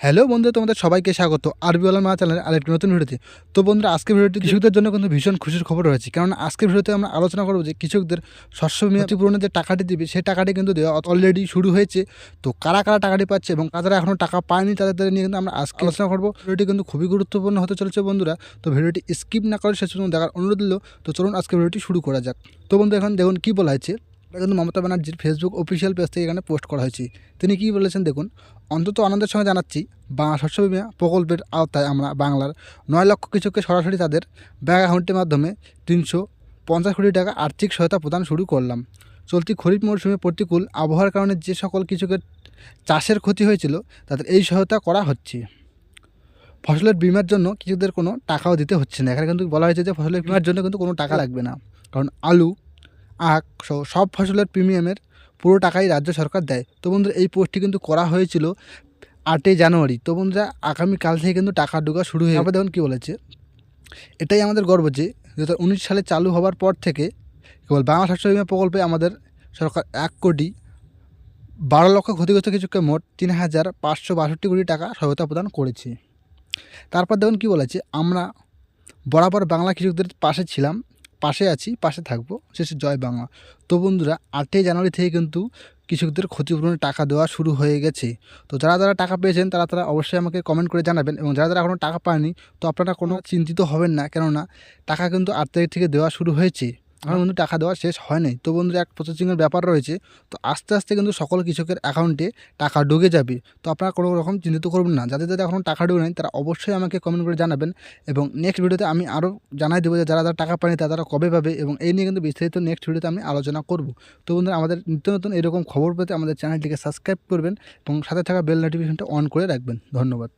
Hello বন্ধু তোমাদের সবাইকে স্বাগত। আরবি আলম মা চ্যানেলের আরেকটি নতুন ভিডিওতে। তো বন্ধুরা, আজকের ভিডিওটি কৃষকদের জন্য কিন্তু ভীষণ খুশির খবর রয়েছে। কারণ আজকের ভিডিওতে আমরা আলোচনা করব যে কৃষকদের শস্য ক্ষতিপূরণের যে টাকাটি দিবে, সেই টাকাটি কিন্তু দেওয়া অলরেডি শুরু হয়েছে। তো কারা কারা টাকাটি পাচ্ছে এবং কারা এখনও টাকা পায়নি, তাদের নিয়ে কিন্তু আমরা আজকে আলোচনা করব। ভিডিওটি কিন্তু খুবই গুরুত্বপূর্ণ হতে চলেছে বন্ধুরা। তো ভিডিওটি স্কিপ না করে শেষ পর্যন্ত দেখার অনুরোধ দিল তো চলুন আজকে ভিডিওটি শুরু করা যাক। তো বন্ধু এখন দেখুন কী বলা হয়েছে। এটা কিন্তু মমতা ব্যানার্জির ফেসবুক অফিসিয়াল পেজ থেকে এখানে পোস্ট করা হয়েছে। তিনি কী বলেছেন দেখুন, অন্তত আনন্দের সঙ্গে জানাচ্ছি, বাংলা শস্য বিমা প্রকল্পের আওতায় আমরা বাংলার নয় লক্ষ কৃষককে সরাসরি তাদের ব্যাঙ্ক অ্যাকাউন্টের মাধ্যমে তিনশো পঞ্চাশ কোটি টাকা আর্থিক সহায়তা প্রদান শুরু করলাম। চলতি খরিফ মরশুমে প্রতিকূল আবহাওয়ার কারণে যে সকল কৃষকের চাষের ক্ষতি হয়েছিল, তাদের এই সহায়তা করা হচ্ছে। ফসলের বিমার জন্য কৃষকদের কোনো টাকাও দিতে হচ্ছে না। এখানে কিন্তু বলা হয়েছে যে ফসলের বিমার জন্য কিন্তু কোনো টাকা লাগবে না। কারণ আলু আখ সহ সব ফসলের প্রিমিয়ামের পুরো টাকাই রাজ্য সরকার দেয়। তো বন্ধুরা এই পোস্টটি কিন্তু করা হয়েছিল আটই জানুয়ারি। তো বন্ধুরা আগামীকাল থেকে কিন্তু টাকা ঢোকা শুরু হয়ে যাবে। দেখুন কী বলেছে। এটাই আমাদের গর্ব যে দু হাজার উনিশ সালে চালু হওয়ার পর থেকে কেবল বাংলা স্বাস্থ্য বিমা প্রকল্পে আমাদের সরকার এক কোটি বারো লক্ষ ক্ষতিগ্রস্ত কিছুকে মোট তিন হাজার পাঁচশো বাষট্টি কোটি টাকা সহায়তা প্রদান করেছে। তারপর দেখুন কী বলেছে আমরা বরাবর বাংলা কৃষকদের পাশে ছিলাম। পাশে আছি, পাশে থাকব। শেষে জয় বাংলা। তো বন্ধুরা, আটই জানুয়ারি থেকে কিন্তু কৃষকদের ক্ষতিপূরণের টাকা দেওয়া শুরু হয়ে গেছে। তো যারা যারা টাকা পেয়েছেন, তারা তারা অবশ্যই আমাকে কমেন্ট করে জানাবেন এবং যারা যারা এখনও টাকা পায়নি তো আপনারা কোনো চিন্তিত হবেন না। কেননা, টাকা কিন্তু আট তারিখ থেকে দেওয়া শুরু হয়েছে। এখন বন্ধু টাকা দেওয়া শেষ হয়নি তো বন্ধুরা, এক প্রসেসিংয়ের ব্যাপার রয়েছে। তো আস্তে আস্তে কিন্তু সকল কৃষকের অ্যাকাউন্টে টাকা ঢুকে যাবে। তো আপনারা কোনো রকম চিন্তিত করবেন না। যাদের যাদের এখনও টাকা ঢুকে নেই, তারা অবশ্যই আমাকে কমেন্ট করে জানাবেন এবং নেক্সট ভিডিওতে আমি আরও জানাই দেবো যে যারা যারা টাকা পায়নি, তারা কবে পাবে এবং এই নিয়ে কিন্তু বিস্তারিত নেক্সট ভিডিওতে আমি আলোচনা করব। তো বন্ধুরা, আমাদের নিত্য নতুন এরকম খবর পেতে আমাদের চ্যানেলটিকে সাবস্ক্রাইব করবেন এবং সাথে থাকা বেল নোটিফিকেশনটা অন করে রাখবেন। ধন্যবাদ।